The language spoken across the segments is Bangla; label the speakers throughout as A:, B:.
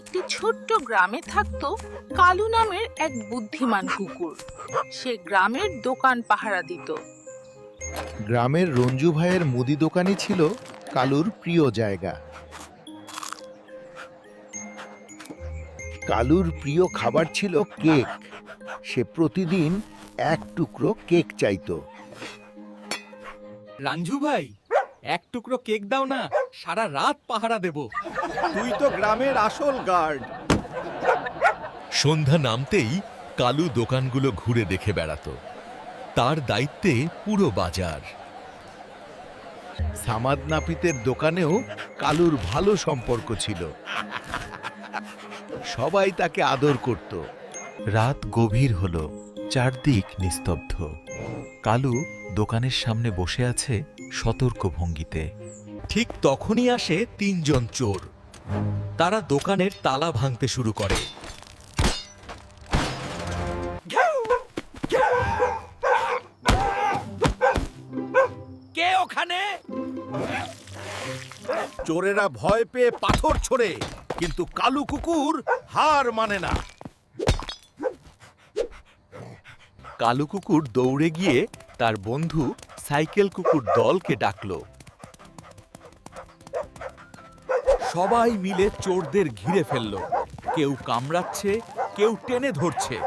A: একটি ছোট্ট গ্রামে থাকতো কালু নামের এক বুদ্ধিমান কুকুর। সে গ্রামের দোকান পাহারা দিত।
B: গ্রামের রঞ্জু ভাইয়ের মুদি দোকানই ছিল কালুর প্রিয় জায়গা। কালুর প্রিয় খাবার ছিল কেক। সে প্রতিদিন এক টুকরো কেক চাইতো।
C: রাঞ্জু ভাই এক টুকরো কেক দাও না সারা রাত পাহারা দেব।
D: তুই তো গ্রামের আসল গার্ড।
E: সন্ধ্যা নামতেই কালু দোকানগুলো ঘুরে দেখে বেড়াতো। তার দায়িত্বে পুরো বাজার।
B: সামাদ নাপিতের দোকানেও কালুর ভালো সম্পর্ক ছিল। সবাই তাকে আদর করত।
F: রাত গভীর হলো চারদিক নিস্তব্ধ। কালু দোকানের সামনে বসে আছে সতর্ক ভঙ্গিতে
E: ঠিক তখনই আসে তিনজন চোর। তারা দোকানের তালা ভাঙতে শুরু করে।
C: কে ওখানে?
D: চোরেরা ভয় পেয়ে পাথর ছোড়ে কিন্তু কালু কুকুর হার মানে না।
F: কালু কুকুর দৌড়ে গিয়ে তার বন্ধু সাইকেল কুকুর দলকে ডাকলো।
C: সবাই মিলে চোরদের ঘিরে ফেলল। কেউ কামড়াচ্ছে, কেউ টেনে ধরছে।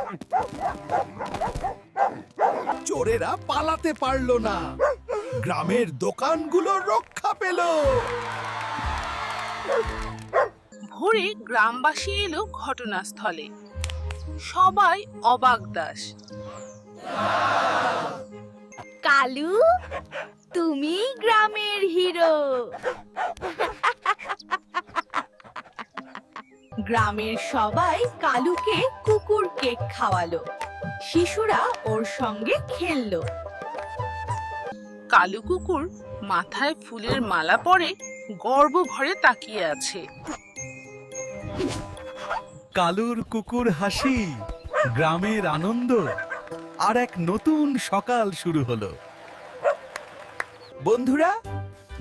D: চোরেরা পালাতে পারল না। গ্রামের দোকানগুলো রক্ষা পেল।
A: ভোরে গ্রামবাসী এলো ঘটনাস্থলে। সবাই অবাক দাস।
G: কালু তুমি গ্রামের হিরো। গ্রামের সবাই কালুকে কুকুর কেক খাওয়ালো। শিশুরা ওর সঙ্গে খেললো।
A: কালু কুকুর মাথায় ফুলের মালা পরে গর্ব ভরে তাকিয়ে আছে।
C: কালুর কুকুর হাসি গ্রামের আনন্দ। আর এক নতুন সকাল শুরু হলো। বন্ধুরা,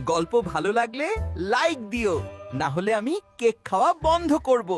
C: গল্প ভালো লাগলে লাইক দিও, না হলে আমি কেক খাওয়া বন্ধ করব।